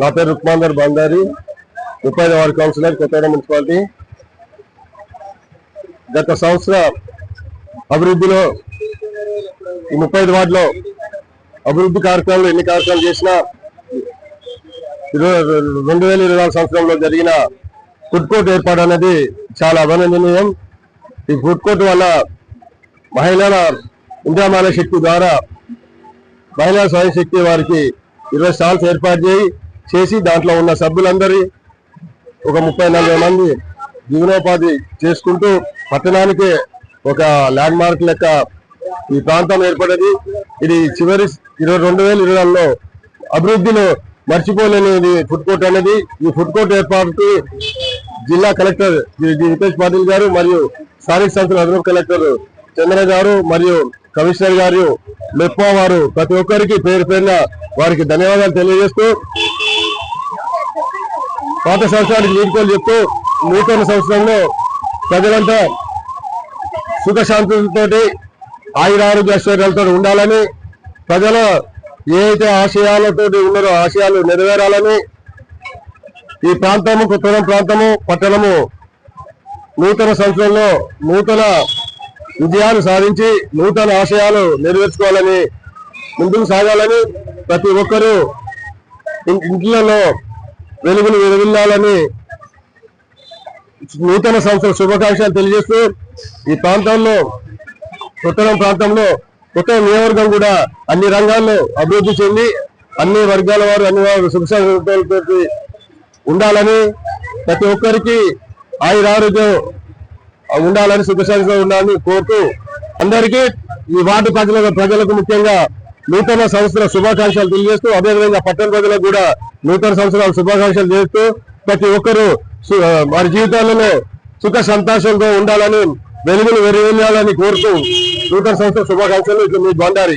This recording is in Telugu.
నా పేరు రుక్మాందర్ బందారి ముప్పై వార్డు కౌన్సిలర్ కొత్తగూడెం మున్సిపాలిటీ. గత సంవత్సర అభివృద్ధిలో ఈ ముప్పై ఐదు వార్డులో అభివృద్ధి కార్యక్రమాలు ఎన్ని కార్యక్రమాలు చేసినా ఇరవై రెండు వేల ఇరవై నాలుగు సంవత్సరంలో జరిగిన ఫుడ్ కోర్ట్ ఏర్పాటు అనేది చాలా అభినందనీయం. ఈ ఫుడ్ కోర్ట్ వల్ల మహిళల ఇంద్రమాన శక్తి ద్వారా మహిళా స్వయంశక్తి వారికి ఇరవై స్టాల్స్ ఏర్పాటు చేయి చేసి దాంట్లో ఉన్న సభ్యులందరి ఒక ముప్పై నలభై మంది జీవనోపాధి చేసుకుంటూ పట్టణానికి ఒక ల్యాండ్ మార్క్ లెక్క ఈ ప్రాంతం ఏర్పడేది ఇది చివరి ఇరవై రెండు వేల ఇరవై నాలుగులో అభివృద్ధిలో మర్చిపోలేనిది ఫుడ్ కోర్ట్ అనేది ఈ ఫుడ్ కోర్ట్ ఏర్పాటుకి జిల్లా కలెక్టర్ జి రితేష్ పాటిల్ గారు మరియు స్థానిక సంస్థల అదనపు కలెక్టర్ చంద్ర గారు మరియు కమిషనర్ గారు మెప్పా వారు ప్రతి ఒక్కరికి పేరు పేరున వారికి ధన్యవాదాలు తెలియజేస్తూ పాత సంవత్సరానికి వీడుకోలు చెప్తూ నూతన సంవత్సరంలో ప్రజలంతా సుఖశాంతులతోటి ఆయురారోగ్య ఐశ్వర్యాలతో ఉండాలని ప్రజల ఏదైతే ఆశయాలతో ఉన్నారో ఆశయాలు నెరవేరాలని ఈ ప్రాంతము కొత్తగూడెం ప్రాంతము పట్టణము నూతన సంవత్సరంలో నూతన విజయాలు సాధించి నూతన ఆశయాలు నెరవేర్చుకోవాలని ముందుకు సాగాలని ప్రతి ఒక్కరూ ఇంట్లలో వెలుగులు వెలుగుల్లాలని నూతన సంవత్సర శుభాకాంక్షలు తెలియజేస్తూ ఈ ప్రాంతంలో ఉత్తరం ప్రాంతంలో కొత్త నియోజకవర్గం కూడా అన్ని రంగాల్లో అభివృద్ధి చెంది అన్ని వర్గాల వారు అన్ని వారు సుఖశాంతి ఉండాలని ప్రతి ఒక్కరికి ఆయురారోగ్యం ఉండాలని సుఖశాంతిగా ఉండాలని కోరుతూ అందరికీ ఈ వార్డు ప్రజల ప్రజలకు ముఖ్యంగా నూతన సంవత్సర శుభాకాంక్షలు తెలియజేస్తూ అదేవిధంగా పట్టణ ప్రజలకు కూడా నూతన సంవత్సరాల శుభాకాంక్షలు చేస్తూ ప్రతి ఒక్కరూ సు- వారి జీవితాలలో సుఖ సంతోషంతో ఉండాలని వెలుగులు వెలువెళ్ళాలని కోరుతూ నూతన సంవత్సర శుభాకాంక్షలు. ఇట్లా మీ బండారి